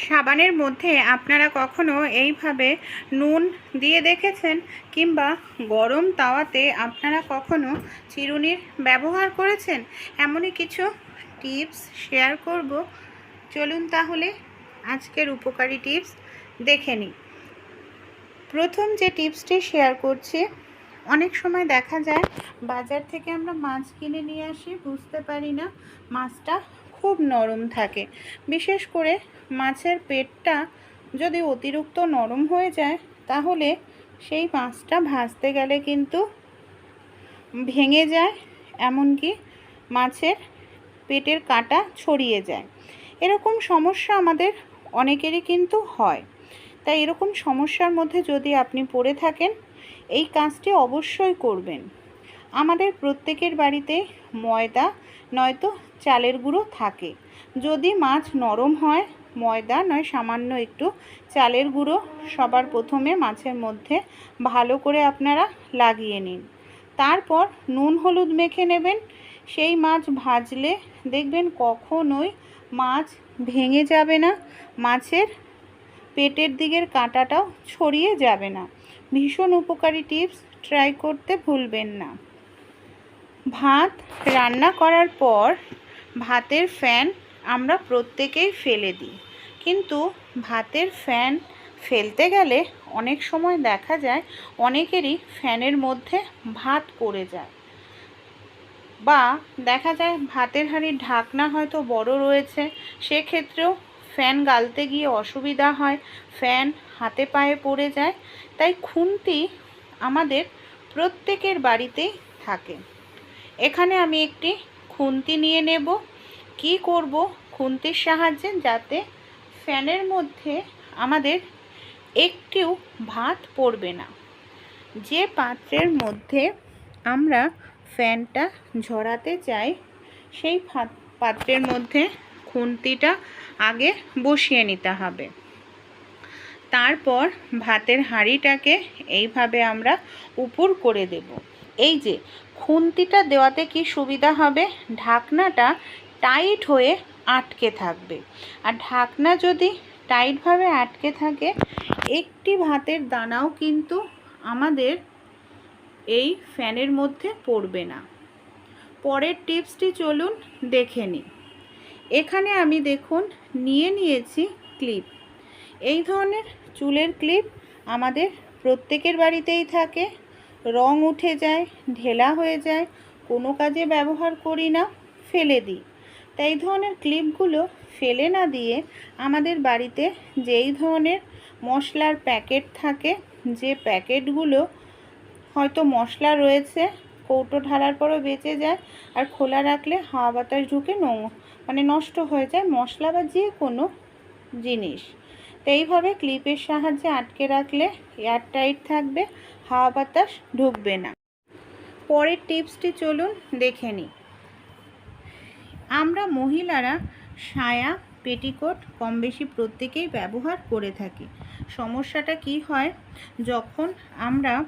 সাবানের মধ্যে আপনারা কখনো এইভাবে নুন দিয়ে দেখেছেন? কিংবা গরম তাওয়াতে আপনারা কখনো চিরুনির ব্যবহার করেছেন? এমনই কিছু টিপস শেয়ার করব। চলুন তাহলে আজকের উপকারী টিপস দেখে নিই। প্রথম যে টিপসটি শেয়ার করছি, অনেক সময় দেখা যায় বাজার থেকে আমরা মাছ কিনে নিয়ে আসি, বুঝতে পারি না মাছটা খুব নরম থাকে। বিশেষ করে মাছের পেটটা যদি অতিরিক্ত নরম হয়ে যায়, তাহলে সেই মাছটা ভাজতে গেলে কিন্তু ভেঙে যায়, এমনকি মাছের পেটের কাটা ছড়িয়ে যায়। এরকম সমস্যা আমাদের অনেকেরই কিন্তু হয়। তাই এরকম সমস্যার মধ্যে যদি আপনি পড়ে থাকেন, এই কাজটি অবশ্যই করবেন। আমাদের প্রত্যেকের বাড়িতে ময়দা নয়তো চালের গুঁড়ো থাকে। যদি মাছ নরম হয়, ময়দা নয়, সামান্য একটু চালের গুঁড়ো সবার প্রথমে মাছের মধ্যে ভালো করে আপনারা লাগিয়ে নিন। তারপর নুন হলুদ মেখে নেবেন। সেই মাছ ভাজলে দেখবেন কখনোই মাছ ভেঙে যাবে না, মাছের পেটের দিকের কাঁটাটাও ছড়িয়ে যাবে না। ভীষণ উপকারী টিপস, ট্রাই করতে ভুলবেন না। ভাত রান্না করার পর ভাতের ফ্যান আমরা প্রত্যেকেই ফেলে দিই। কিন্তু ভাতের ফ্যান ফেলতে গেলে অনেক সময় দেখা যায় অনেকেরই ফ্যানের মধ্যে ভাত পড়ে যায়। বা দেখা যায় ভাতের হাঁড়ির ঢাকনা হয়তো বড় রয়েছে, সেক্ষেত্রেও ফ্যান গালতে গিয়ে অসুবিধা হয়, ফ্যান হাতে পায়ে পড়ে যায়। তাই খুন্তি আমাদের প্রত্যেকের বাড়িতেই থাকে। এখানে আমি একটি খুন্তি নিয়ে নেব। কি করব খুন্তির সাহায্যে যাতে ফ্যানের মধ্যে আমাদের একটিও ভাত পড়বে না। যে পাত্রের মধ্যে আমরা ফ্যানটা ঝরাতে চাই, সেই পাত্রের মধ্যে খুন্তিটা আগে বসিয়ে নিতে হবে। তারপর ভাতের হাঁড়িটাকে এইভাবে আমরা উপর করে দেব। এই যে, খুন্তিটা দেওয়াতে কি সুবিধা হবে? ঢাকনাটা টাইট হয়ে আটকে থাকবে। আর ঢাকনা যদি টাইটভাবে আটকে থাকে, একটি ভাতের দানাও কিন্তু আমাদের এই ফ্যানের মধ্যে পড়বে না। পরের টিপসটি চলুন দেখে নিই। এখানে আমি দেখুন, নিয়ে নিয়েছি ক্লিপ। এই ধরনের চুলের ক্লিপ আমাদের প্রত্যেকের বাড়িতেই থাকে। রং উঠে যায়, ঢেলা হয়ে যায়, কোনো কাজে ব্যবহার করি না, ফেলে দিই। তাই এই ধরনের ক্লিপগুলো ফেলে না দিয়ে আমাদের বাড়িতে যেই ধরনের মশলার প্যাকেট থাকে, যে প্যাকেটগুলো হয়তো মশলা রয়েছে, কৌটো ঢালার পরও বেঁচে যায় আর খোলা রাখলে হাওয়া বাতাস ঢুকে নো মানে নষ্ট হয়ে যায় মশলা বা যে কোনো জিনিস। তো এইভাবে ক্লিপের সাহায্যে আটকে রাখলে এয়ার টাইট থাকবে হাওয়া বাতাস ঢুকবে না। পরের টিপসটি চলুন দেখে নিই। আমরা মহিলারা সায়া, পেটিকোট কম বেশি প্রত্যেকেই ব্যবহার করে থাকি। সমস্যাটা কি হয়? যখন আমরা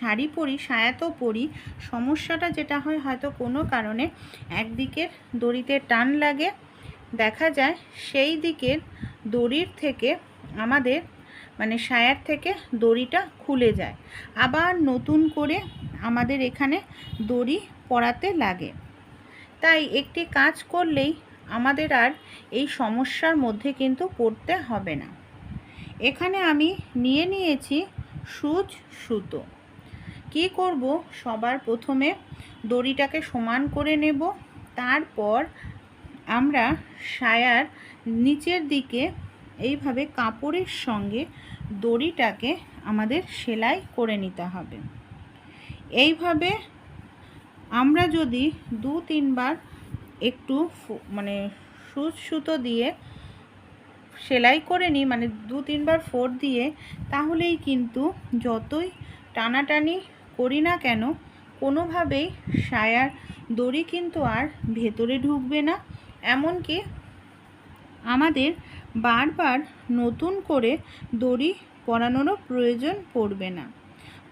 শাড়ি পরি সায়া তো পরি, সমস্যাটা যেটা হয় হয়তো কোনো কারণে একদিকের দড়িতে টান লাগে, দেখা যায় সেই দিকের দড়ির থেকে আমাদের মানে সায়ার থেকে দড়িটা খুলে যায়। আবার নতুন করে আমাদের এখানে দড়ি পরাতে লাগে। তাই একটি কাজ করলেই আমাদের আর এই সমস্যার মধ্যে কিন্তু পড়তে হবে না। এখানে আমি নিয়ে নিয়েছি সুচ সুতো। কি করব? সবার প্রথমে দড়িটাকে সমান করে নেব। তারপর আমরা সায়ার নিচের দিকে এইভাবে কাপড়ের সঙ্গে দড়িটাকে আমাদের সেলাই করে নিতে হবে। এইভাবে আমরা যদি দু তিনবার একটু মানে সুচ সুতো দিয়ে সেলাই করে নিই মানে দু তিনবার ফোর দিয়ে, তাহলেই কিন্তু যতই টানাটানি করি না কেন, কোনোভাবেই সায়ার দড়ি কিন্তু আর ভেতরে ঢুকবে না। এমনকি আমাদের বারবার নতুন করে দড়ি পরানোরও প্রয়োজন পড়বে না।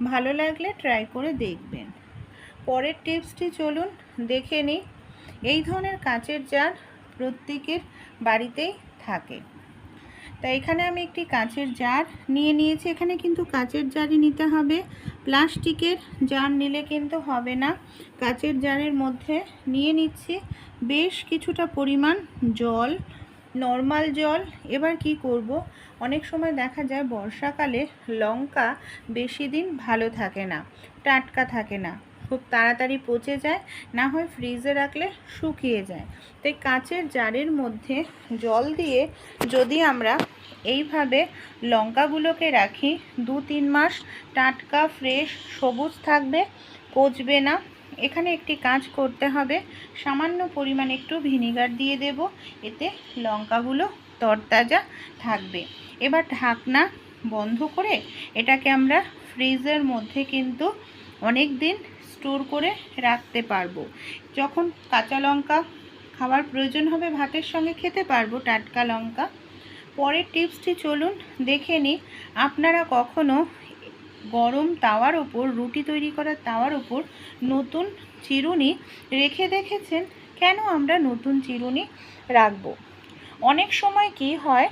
ভালো লাগলে ট্রাই করে দেখবেন। পরের টিপসটি চলুন দেখে নিই। এই ধরনের কাঁচের জার প্রত্যেকের বাড়িতেই থাকে। তা এখানে আমি একটি কাঁচের জার নিয়ে নিয়েছি। এখানে কিন্তু কাঁচের জারই নিতে হবে। প্লাস্টিকের জার নিলে কিন্তু হবে না। কাঁচের জারের মধ্যে নিয়ে নিচ্ছি। বেশ কিছুটা পরিমাণ জল নর্মাল জল। এবার কি করব? অনেক সময় দেখা যায় বর্ষাকালে লঙ্কা বেশি দিন ভালো থাকে না, টাটকা থাকে না। খুব তাড়াতাড়ি পচে যায়, না হয় ফ্রিজে রাখলে শুকিয়ে যায়। তাই কাঁচের জারের মধ্যে জল দিয়ে যদি আমরা এইভাবে লঙ্কাগুলোকে রাখি দু তিন মাস টাটকা, ফ্রেশ, সবুজ থাকবে, পচবে না। এখানে একটি কাজ করতে হবে। সামান্য পরিমাণ একটু ভিনিগার দিয়ে দেব। এতে লঙ্কাগুলো তরতাজা থাকবে। এবার ঢাকনা বন্ধ করে এটাকে আমরা ফ্রিজের মধ্যে কিন্তু অনেক দিন স্টোর করে রাখতে পারব। যখন কাঁচা লঙ্কা খাওয়ার প্রয়োজন হবে ভাতের সঙ্গে খেতে পারব, টাটকা লঙ্কা। পরের টিপসটি চলুন দেখে নিই। আপনারা কখনো গরম তাওয়ার ওপর, রুটি তৈরি করার তাওয়ার ওপর নতুন চিরুনি রেখে দেখেছেন, কেন আমরা নতুন চিরুনি রাখব? অনেক সময় কি হয়,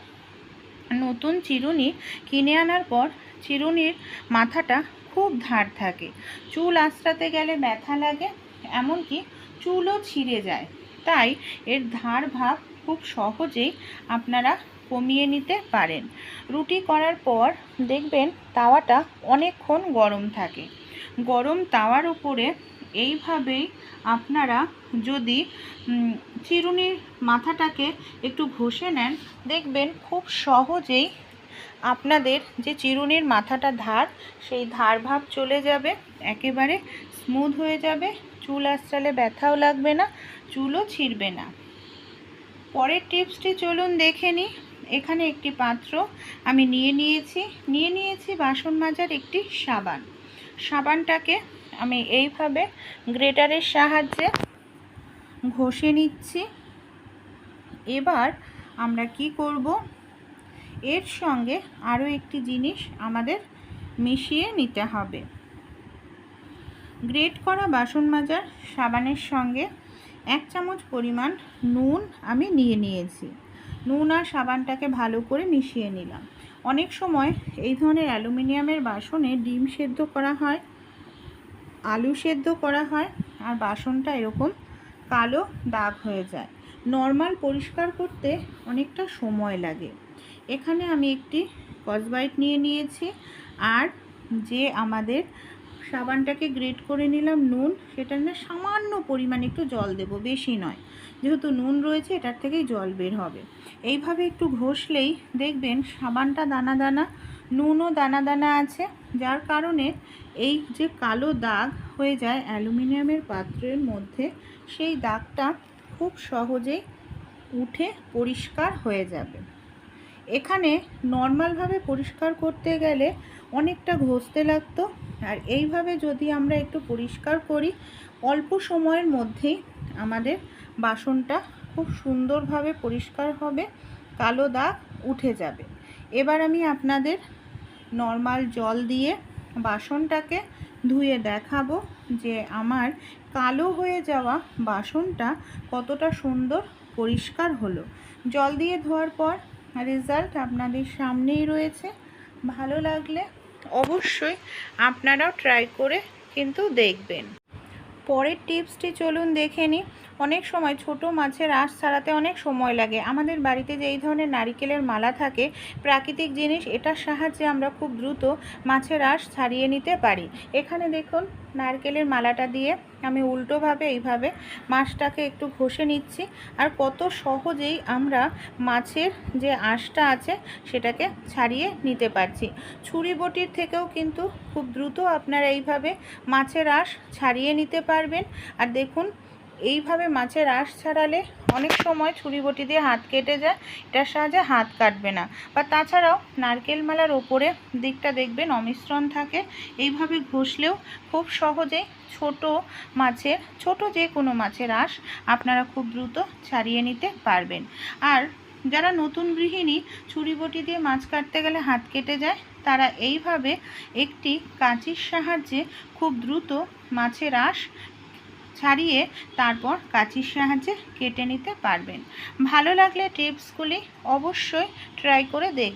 নতুন চিরুনি কিনে আনার পর চিরুনির মাথাটা খুব ধার থাকে। চুল আঁচড়াতে গেলে ব্যথা লাগে, এমনকি চুলও ছিঁড়ে যায়। তাই এর ধার ভাব খুব সহজেই আপনারা কমিয়ে নিতে পারেন। রুটি করার পর দেখবেন তাওয়াটা অনেকক্ষণ গরম থাকে। গরম তাওয়ার উপরে এইভাবেই আপনারা যদি চিরুনির মাথাটাকে একটু ঘষে নেন, দেখবেন খুব সহজেই আপনাদের যে চিরুনির মাথাটা ধার, সেই ধার ভাব চলে যাবে, একেবারে স্মুথ হয়ে যাবে, চুল আশ্রালে ব্যথাও লাগবে না, চুলও ছিঁড়বে না। পরের টিপসটি চলুন দেখে নিই। এখানে একটি পাত্র আমি নিয়ে নিয়েছি। নিয়ে নিয়েছি বাসন মাজার একটি সাবান। সাবানটাকে আমি এইভাবে গ্রেটারের সাহায্যে ঘষে নিচ্ছি। এবার আমরা কি করব? এর সঙ্গে আরও একটি জিনিস আমাদের মিশিয়ে নিতে হবে। গ্রেট করা বাসন মাজার সাবানের সঙ্গে এক চামচ পরিমাণ নুন আমি নিয়ে নিয়েছি। নুন আর সাবানটাকে ভালো করে মিশিয়ে নিলাম। অনেক সময় এই ধরনের অ্যালুমিনিয়ামের বাসনে ডিম সেদ্ধ করা হয়, আলু সেদ্ধ করা হয়, আর বাসনটা এরকম কালো দাগ হয়ে যায়। নর্মাল পরিষ্কার করতে অনেকটা সময় লাগে। এখানে আমি একটি কসবাইট নিয়ে নিয়েছি, আর যে আমাদের সাবানটাকে গ্রেট করে নিলাম, নুন। সেটা না সামান্য পরিমাণ একটু জল দেব, বেশি নয়। যেহেতু নুন রয়েছে, এটার থেকেই জল বের হবে। এইভাবে একটু ঘষলেই দেখবেন সাবানটা দানা দানা, নুনও দানা দানা আছে। যার কারণে এই যে কালো দাগ হয়ে যায় অ্যালুমিনিয়ামের পাত্রের মধ্যে, সেই দাগটা খুব সহজেই উঠে পরিষ্কার হয়ে যাবে। এখানে নর্মালভাবে পরিষ্কার করতে গেলে অনেকটা ঘষতে লাগতো। আর এইভাবে যদি আমরা একটু পরিষ্কার করি, অল্প সময়ের মধ্যেই আমাদের বাসনটা খুব সুন্দরভাবে পরিষ্কার হবে, কালো দাগ উঠে যাবে। এবার আমি আপনাদের নর্মাল জল দিয়ে বাসনটাকে ধুয়ে দেখাবো যে আমার কালো হয়ে যাওয়া বাসনটা কতটা সুন্দর পরিষ্কার হলো। জল দিয়ে ধোয়ার পর রেজাল্ট আপনাদের সামনেই রয়েছে। ভালো লাগলে অবশ্যই আপনারাও ট্রাই করে কিন্তু দেখবেন। পরের টিপসটি চলুন দেখে নিই অনেক সময় ছোট মাছের আঁশ ছাড়াতে অনেক সময় লাগে। আমাদের বাড়িতে যে এই ধরনের নারিকেলের মালা থাকে, প্রাকৃতিক জিনিস, এটার সাহায্যে আমরা খুব দ্রুত মাছের আঁশ ছাড়িয়ে নিতে পারি। এখানে দেখুন নারকেলের মালাটা দিয়ে আমি উল্টোভাবে এইভাবে মাছটাকে একটু ঘষে নিচ্ছি। আর কত সহজেই আমরা মাছের যে আঁশটা আছে সেটাকে ছাড়িয়ে নিতে পারছি। ছুরি বটির থেকেও কিন্তু খুব দ্রুত আপনারা এইভাবে মাছের আঁশ ছাড়িয়ে নিতে পারবেন। আর দেখুন এইভাবে মাছের আঁশ ছাড়ালে অনেক সময় ছুরি বটি দিয়ে হাত কেটে যায়, এটার সাহায্যে হাত কাটবে না। বা তাছাড়াও নারকেল মালার ওপরে দিকটা দেখবেন অমিশ্রণ থাকে, এইভাবে ঘষলেও খুব সহজেই ছোট মাছের, ছোট যে কোনো মাছের আঁশ আপনারা খুব দ্রুত ছাড়িয়ে নিতে পারবেন। আর যারা নতুন গৃহিণী, ছুরি বটি দিয়ে মাছ কাটতে গেলে হাত কেটে যায়, তারা এইভাবে একটি কাঁচির সাহায্যে খুব দ্রুত মাছের আঁশ ছাড়িয়ে তারপর কাঁচির সাহায্যে কেটে নিতে পারবেন। ভালো লাগলে টিপসগুলি অবশ্যই ট্রাই করে দেখ